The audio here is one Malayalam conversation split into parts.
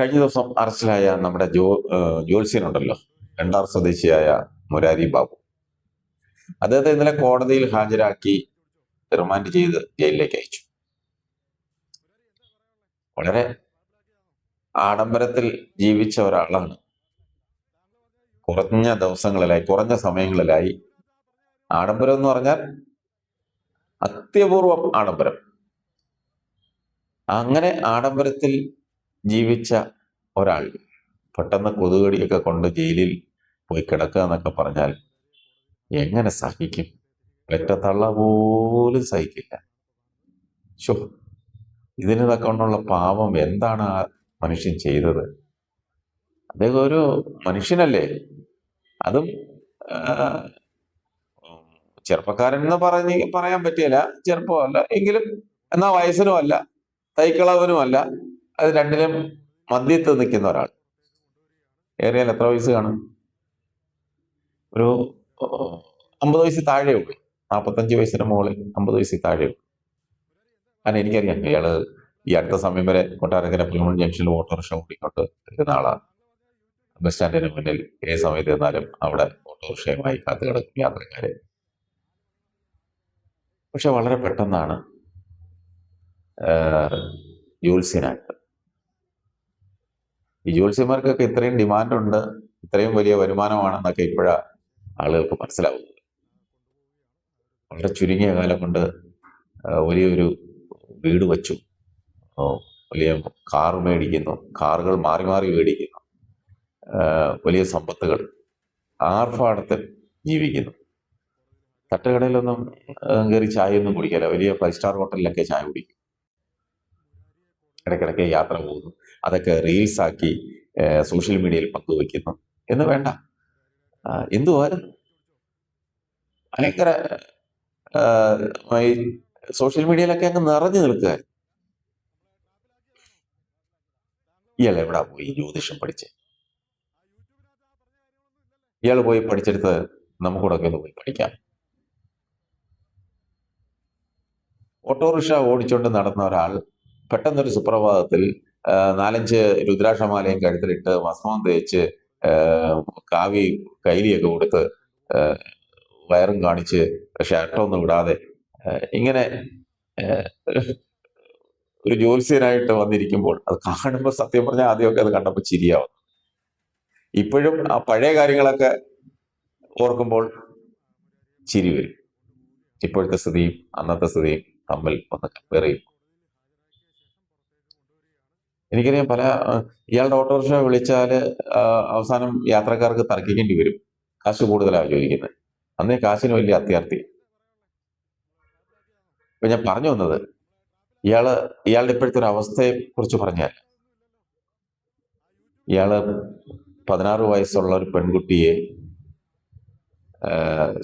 കഴിഞ്ഞ ദിവസം അറസ്റ്റിലായ നമ്മുടെ ജോ ജ്യോത്സ്യനുണ്ടല്ലോ. രണ്ടാർ സ്വദേശിയായ മുരാരി ബാബു. അദ്ദേഹത്തെ ഇന്നലെ കോടതിയിൽ ഹാജരാക്കി റിമാൻഡ് ചെയ്ത് ജയിലിലേക്ക് അയച്ചു. വളരെ ആഡംബരത്തിൽ ജീവിച്ച ഒരാളാണ്. കുറഞ്ഞ ദിവസങ്ങളിലായി കുറഞ്ഞ സമയങ്ങളിലായി ആഡംബരം എന്ന് പറഞ്ഞാൽ അത്യപൂർവം ആഡംബരം. അങ്ങനെ ആഡംബരത്തിൽ ജീവിച്ച ഒരാൾ പെട്ടെന്ന് കൊതുകടിയൊക്കെ കൊണ്ട് ജയിലിൽ പോയി കിടക്കുക എന്നൊക്കെ പറഞ്ഞാൽ എങ്ങനെ സഹിക്കും? പെറ്റ തള്ള പോലും സഹിക്കില്ല. ഷോ കൊണ്ടുള്ള പാപം എന്താണ് ആ മനുഷ്യൻ ചെയ്തത്? അദ്ദേഹം ഒരു മനുഷ്യനല്ലേ? അതും ചെറുപ്പക്കാരൻ എന്ന് പറഞ്ഞ് പറയാൻ പറ്റിയല്ല. ചെറുപ്പമല്ല എങ്കിലും എന്നാ വയസ്സിനും അല്ല തൈക്കളവനും അല്ല അത് രണ്ടിലും മധ്യത്ത് നിൽക്കുന്ന ഒരാൾ. ഏറിയാൽ എത്ര വയസ്സ് കാണും? ഒരു അമ്പത് വയസ്സിൽ താഴെ ഉള്ളൂ. നാൽപ്പത്തഞ്ച് വയസ്സിന് മുകളിൽ അമ്പത് വയസ്സിൽ താഴെ ഉള്ളൂ. കാരണം എനിക്കറിയാം ഇയാൾ ഈ അടുത്ത സമയം വരെ കൊട്ടാരക്കര പുൽമൺ ജംഗ്ഷനിൽ ഓട്ടോറിക്ഷ ഓടിക്കൊണ്ട് നിൽക്കുന്ന ആളാണ് ബസ് സ്റ്റാൻഡിന് മുന്നിൽ ഏത് സമയത്ത് നിന്നാലും അവിടെ ഓട്ടോറിക്ഷയുമായി കാത്തു കിടക്കും യാത്രക്കാരെ. പക്ഷെ വളരെ പെട്ടെന്നാണ് ജ്യോത്സ്യനായിട്ട് ഈ ജ്യോത്സ്യന്മാർക്കൊക്കെ ഇത്രയും ഡിമാൻഡുണ്ട് ഇത്രയും വലിയ വരുമാനമാണെന്നൊക്കെ ഇപ്പോഴാണ് ആളുകൾക്ക് മനസ്സിലാവുന്നത്. വളരെ ചുരുങ്ങിയ കാലം കൊണ്ട് വലിയൊരു വീട് വച്ചു. വലിയ കാർ മേടിക്കുന്നു കാറുകൾ മാറി മാറി മേടിക്കുന്നു വലിയ സമ്പത്തുകൾ ആർഭാടത്തിൽ ജീവിക്കുന്നു. തട്ടുകടയിലൊന്നും കയറി ചായ ഒന്നും കുടിക്കില്ല വലിയ ഫൈവ് സ്റ്റാർ ഹോട്ടലിലൊക്കെ ചായ കുടിക്കും. ഇടയ്ക്കിടയ്ക്ക് യാത്ര പോകുന്നു. അതൊക്കെ റീൽസ് ആക്കി സോഷ്യൽ മീഡിയയിൽ പങ്കുവയ്ക്കുന്നു എന്ന് വേണ്ട. എന്തുവായിരുന്നു? ഭയങ്കര സോഷ്യൽ മീഡിയയിലൊക്കെ അങ്ങ് നിറഞ്ഞു നിൽക്കുക ഇയാൾ എവിടാ പോയി? ജ്യോതിഷം പഠിച്ച്. ഇയാൾ പോയി പഠിച്ചെടുത്ത് നമുക്കൂടൊക്കെ ഒന്ന് പോയി പഠിക്കാം. ഓട്ടോറിക്ഷ ഓടിച്ചുകൊണ്ട് നടന്ന ഒരാൾ പെട്ടെന്നൊരു സുപ്രഭാതത്തിൽ നാലഞ്ച് രുദ്രാക്ഷമാലയും കഴുത്തിലിട്ട് ഭസ്മം തേച്ച് കാവി കൈലിയൊക്കെ കൊടുത്ത് വയറും കാണിച്ച് ഷർട്ടൊന്നും ഇടാതെ ആ, ഇങ്ങനെ ഒരു ജ്യോത്സ്യനായിട്ട് വന്നിരിക്കുമ്പോൾ അത് കാണുമ്പോൾ സത്യം പറഞ്ഞാൽ ആദ്യമൊക്കെ അത് കണ്ടപ്പോൾ ചിരിയാവും. ഇപ്പോഴും ആ പഴയ കാര്യങ്ങളൊക്കെ ഓർക്കുമ്പോൾ ചിരി വരും. ഇപ്പോഴത്തെ സ്ഥിതിയും അന്നത്തെ സ്ഥിതിയും തമ്മിൽ ഒന്ന് കമ്പയർ ചെയ്യും എനിക്കറിയാം പല ഇയാളുടെ ഓട്ടോറിക്ഷ വിളിച്ചാൽ അവസാനം യാത്രക്കാർക്ക് തർക്കിക്കേണ്ടി വരും. കാശ് കൂടുതലാണ് ചോദിക്കുന്നത്. അന്നേ കാശിന് വലിയ അത്യാർത്ഥി ഇപ്പൊ ഞാൻ പറഞ്ഞു വന്നത് ഇയാൾ ഇയാളുടെ ഇപ്പോഴത്തെ ഒരു അവസ്ഥയെ കുറിച്ച് പറഞ്ഞാൽ ഇയാൾ പതിനാറ് വയസ്സുള്ള ഒരു പെൺകുട്ടിയെ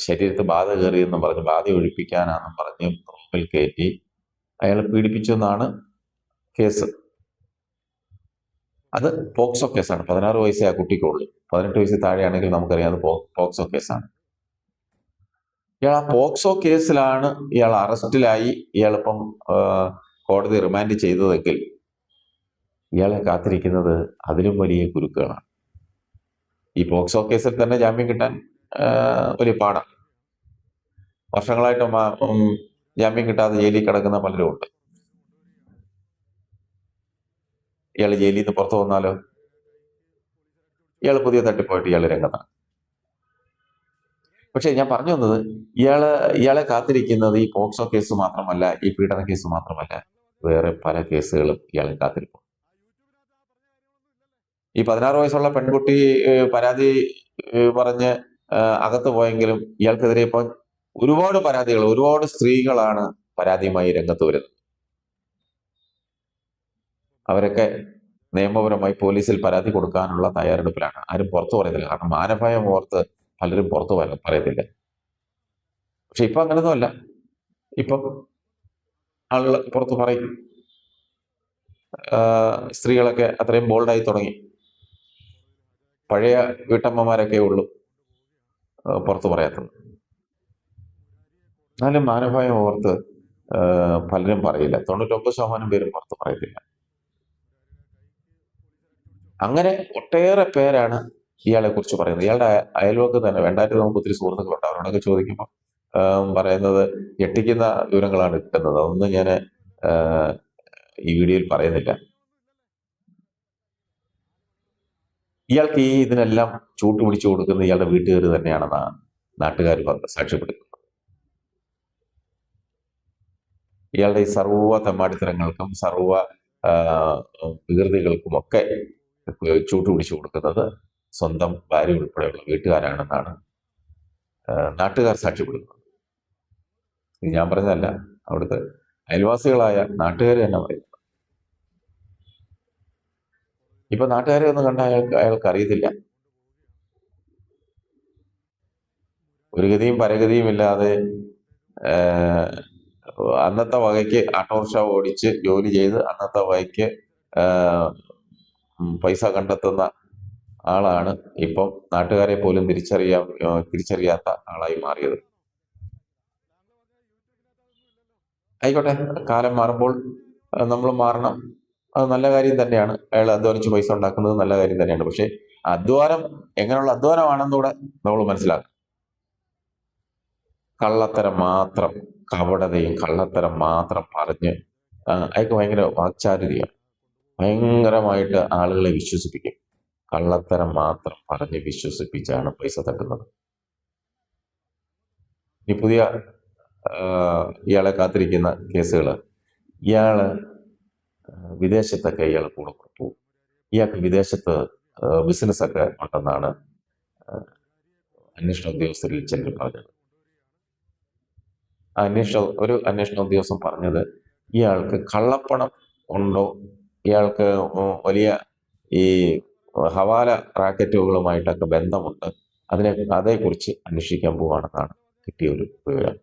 ശരീരത്ത് ബാധ കയറിയെന്നും പറഞ്ഞ് ബാധ ഒഴിപ്പിക്കാനാണെന്നും പറഞ്ഞ് റൂമിൽ കയറ്റി അയാളെ പീഡിപ്പിച്ചു എന്നാണ് കേസ്. അത് പോക്സോ കേസാണ്. പതിനാറ് വയസ്സേ ആ കുട്ടിക്കുള്ളൂ. പതിനെട്ട് വയസ്സിൽ താഴെയാണെങ്കിൽ നമുക്കറിയാം അത് പോക്സോ കേസാണ്. ഇയാൾ ആ പോക്സോ കേസിലാണ് ഇയാൾ അറസ്റ്റിലായി. ഇയാളിപ്പം കോടതി റിമാൻഡ് ചെയ്തതെങ്കിൽ ഇയാളെ കാത്തിരിക്കുന്നത് അതിലും വലിയ കുരുക്കുകളാണ്. ഈ പോക്സോ കേസിൽ തന്നെ ജാമ്യം കിട്ടാൻ വലിയ പാടാണ്. വർഷങ്ങളായിട്ട് ജാമ്യം കിട്ടാതെ ജയിലിൽ കിടക്കുന്ന പലരും ഉണ്ട്. ഇയാൾ ജയിലിൽ നിന്ന് പുറത്തു വന്നാലോ? ഇയാൾ പുതിയ തട്ടിപ്പോയിട്ട് ഇയാൾ രംഗത്താണ്. പക്ഷേ ഞാൻ പറഞ്ഞു വന്നത് ഇയാൾ ഇയാളെ കാത്തിരിക്കുന്നത് ഈ പോക്സോ കേസ് മാത്രമല്ല ഈ പീഡന കേസ് മാത്രമല്ല വേറെ പല കേസുകളും ഇയാളെ കാത്തിരിക്കും ഈ പതിനാറ് വയസ്സുള്ള പെൺകുട്ടി പരാതി പറഞ്ഞ് അകത്ത് പോയെങ്കിലും ഇയാൾക്കെതിരെ ഇപ്പം ഒരുപാട് പരാതികൾ ഒരുപാട് സ്ത്രീകളാണ് പരാതിയുമായി രംഗത്ത് വരുന്നത്. അവരൊക്കെ നിയമപരമായി പോലീസിൽ പരാതി കൊടുക്കാനുള്ള തയ്യാറെടുപ്പിലാണ്. ആരും പുറത്തു പറയുന്നില്ല. കാരണം മാനഭയം ഓർത്ത് പലരും പുറത്തു പറ- പറയത്തില്ല. പക്ഷെ ഇപ്പൊ അങ്ങനൊന്നുമല്ല. ഇപ്പൊ ആളുകൾ പുറത്ത് പറയും. സ്ത്രീകളൊക്കെ അത്രയും ബോൾഡായി തുടങ്ങി. പഴയ വീട്ടമ്മമാരൊക്കെ ഉള്ളൂ പുറത്തു പറയാത്തത്. എന്നാലും മാനഭയം ഓർത്ത് പലരും പറയില്ല. തൊണ്ണൂറ്റൊമ്പത് ശതമാനം പേരും പുറത്തു പറയത്തില്ല. അങ്ങനെ ഒട്ടേറെ പേരാണ് ഇയാളെ കുറിച്ച് പറയുന്നത്. ഇയാളുടെ അയൽവക്ക് തന്നെ വേണ്ടായിട്ട് നമുക്ക് ഒത്തിരി സുഹൃത്തുക്കളുണ്ട്. അവരോടൊക്കെ ചോദിക്കുമ്പോൾ പറയുന്നത് ഞെട്ടിക്കുന്ന വിവരങ്ങളാണ് കിട്ടുന്നത്. അതൊന്നും ഞാൻ ഈ വീഡിയോയിൽ പറയുന്നില്ല. ഇയാൾക്ക് ഈ ഇതിനെല്ലാം ചൂട്ട് പിടിച്ചു കൊടുക്കുന്നത് ഇയാളുടെ വീട്ടുകാർ തന്നെയാണെന്നാണ് നാട്ടുകാർ സാക്ഷ്യപ്പെടുത്തുന്നത്. ഇയാളുടെ ഈ സർവ തെമ്മാടിത്തരങ്ങൾക്കും സർവ വികൃതികൾക്കുമൊക്കെ ചൂട്ട് പിടിച്ചു കൊടുക്കുന്നത് സ്വന്തം ഭാര്യ ഉൾപ്പെടെയുള്ള വീട്ടുകാരാണെന്നാണ് നാട്ടുകാർ സാക്ഷ്യപ്പെടുന്നത്. ഇത് ഞാൻ പറഞ്ഞതല്ല അവിടുത്തെ അയൽവാസികളായ നാട്ടുകാർ തന്നെ പറയുന്നു ഇപ്പൊ നാട്ടുകാരെ ഒന്നും കണ്ട അയാൾക്ക് അയാൾക്ക് അറിയത്തില്ല. ഒരു ഗതിയും പരഗതിയും ഇല്ലാതെ അന്നത്തെ വകയ്ക്ക് ഓട്ടോറിക്ഷ ഓടിച്ച് ജോലി ചെയ്ത് അന്നത്തെ വകയ്ക്ക് പൈസ കണ്ടെത്തുന്ന ആളാണ് ഇപ്പം നാട്ടുകാരെ പോലും തിരിച്ചറിയാ തിരിച്ചറിയാത്ത ആളായി മാറിയത്. ആയിക്കോട്ടെ കാലം മാറുമ്പോൾ നമ്മൾ മാറണം. അത് നല്ല കാര്യം തന്നെയാണ്. അയാൾ അധ്വാനിച്ച് പൈസ ഉണ്ടാക്കുന്നത് നല്ല കാര്യം തന്നെയാണ്. പക്ഷെ അധ്വാനം എങ്ങനെയുള്ള അധ്വാനമാണെന്നൂടെ നമ്മൾ മനസ്സിലാക്കും കള്ളത്തരം മാത്രം കപടതയും കള്ളത്തരം മാത്രം പറഞ്ഞ് അയാൾക്ക് ഭയങ്കര വാക്ചാരുതയാണ് ഭയങ്കരമായിട്ട് ആളുകളെ വിശ്വസിപ്പിക്കും. കള്ളത്തരം മാത്രം പറഞ്ഞ് വിശ്വസിപ്പിച്ചാണ് പൈസ തട്ടുന്നത്. ഈ പുതിയ ഇയാളെ കാത്തിരിക്കുന്ന കേസുകൾ ഇയാൾ വിദേശത്തൊക്കെ ഇയാൾ കൂടെ പോകും. ഇയാൾക്ക് വിദേശത്ത് ബിസിനസ്സൊക്കെ ഉണ്ടെന്നാണ് അന്വേഷണ ഉദ്യോഗസ്ഥരിൽ ചിലർ പറഞ്ഞത്. അന്വേഷണ ഒരു അന്വേഷണ ഉദ്യോഗസ്ഥൻ പറഞ്ഞത് ഇയാൾക്ക് കള്ളപ്പണം ഉണ്ടോ ഇയാൾക്ക് വലിയ ഈ ഹവാല റാക്കറ്റുകളുമായിട്ടൊക്കെ ബന്ധമുണ്ട്. അതിനെ അതേക്കുറിച്ച് അന്വേഷിക്കാൻ പോവാണെന്നാണ് കിട്ടിയ ഒരു വിവരം.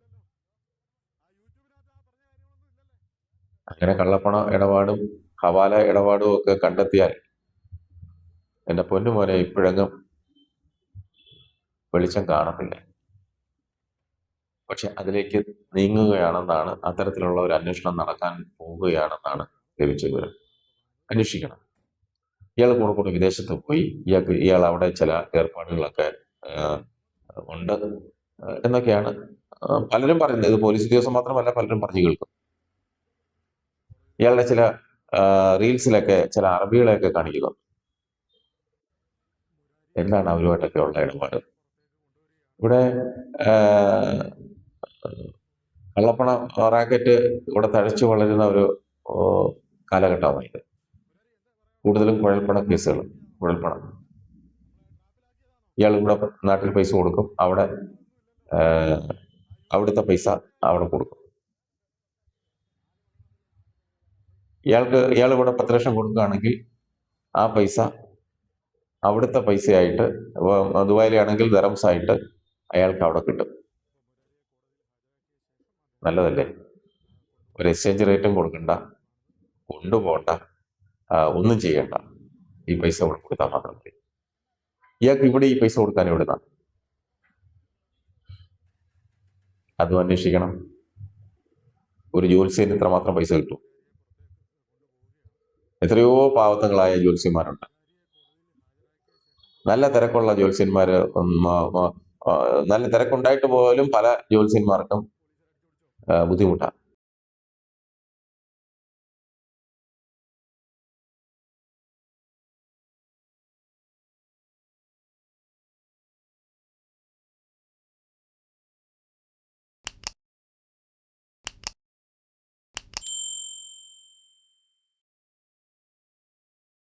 അങ്ങനെ കള്ളപ്പണ ഇടപാടും ഹവാല ഇടപാടും ഒക്കെ കണ്ടെത്തിയാൽ എന്റെ പൊന്നുമോനെ ഇപ്പോഴെങ്ങും വെളിച്ചം കാണത്തില്ല. പക്ഷെ അതിലേക്ക് നീങ്ങുകയാണെന്നാണ് അത്തരത്തിലുള്ള ഒരു അന്വേഷണം നടക്കാൻ പോവുകയാണെന്നാണ് ലഭിച്ച വിവരം. അന്വേഷിക്കണം. ഇയാൾ കൂടെ കൂടെ വിദേശത്ത് പോയി ഇയാൾക്ക് ഇയാൾ അവിടെ ചില ഏർപ്പാടുകളൊക്കെ ഉണ്ട്. എന്നൊക്കെയാണ് പലരും പറയുന്നത്. ഇത് പോലീസ് ഉദ്യോഗസ്ഥ മാത്രമല്ല പലരും പറഞ്ഞു കേൾക്കും. ഇയാളുടെ ചില റീൽസിലൊക്കെ ചില അറബികളെയൊക്കെ കാണിക്കുന്നു എന്താണ് അവരുമായിട്ടൊക്കെ ഉള്ള ഇടപാട്? ഇവിടെ കള്ളപ്പണ റാക്കറ്റ് ഇവിടെ തഴച്ചു വളരുന്ന ഒരു ഓ, കാലഘട്ടമാണ് ഇത് കൂടുതലും കുഴൽപ്പണ കേസുകൾ കുഴൽപ്പണം. ഇയാൾ ഇവിടെ നാട്ടിൽ പൈസ കൊടുക്കും അവിടെ അവിടുത്തെ പൈസ അവിടെ കൊടുക്കും. ഇയാൾക്ക് ഇയാൾ ഇവിടെ പത്ത് ലക്ഷം കൊടുക്കുകയാണെങ്കിൽ ആ പൈസ അവിടുത്തെ പൈസയായിട്ട് ദുബായിലാണെങ്കിൽ ദറംസായിട്ട് അയാൾക്ക് അവിടെ കിട്ടും. നല്ലതല്ലേ? ഒരു എക്സ്ചേഞ്ച് റേറ്റും കൊടുക്കണ്ട കൊണ്ടുപോകണ്ട. ഒന്നും ചെയ്യണ്ട. ഈ പൈസ കൊടുത്താൽ മാത്രം മതി. ഇയാൾക്ക് ഇവിടെ ഈ പൈസ കൊടുക്കാൻ എവിടുന്ന? അതും അന്വേഷിക്കണം. ഒരു ജ്യോത്സ്യന് ഇത്രമാത്രം പൈസ കിട്ടും. എത്രയോ പാവത്തങ്ങളായ ജ്യോത്സ്യന്മാരുണ്ട്. നല്ല തിരക്കുള്ള ആ, നല്ല തിരക്കുണ്ടായിട്ട് പോലും പല ജ്യോത്സ്യന്മാർക്കും ബുദ്ധിമുട്ടാണ്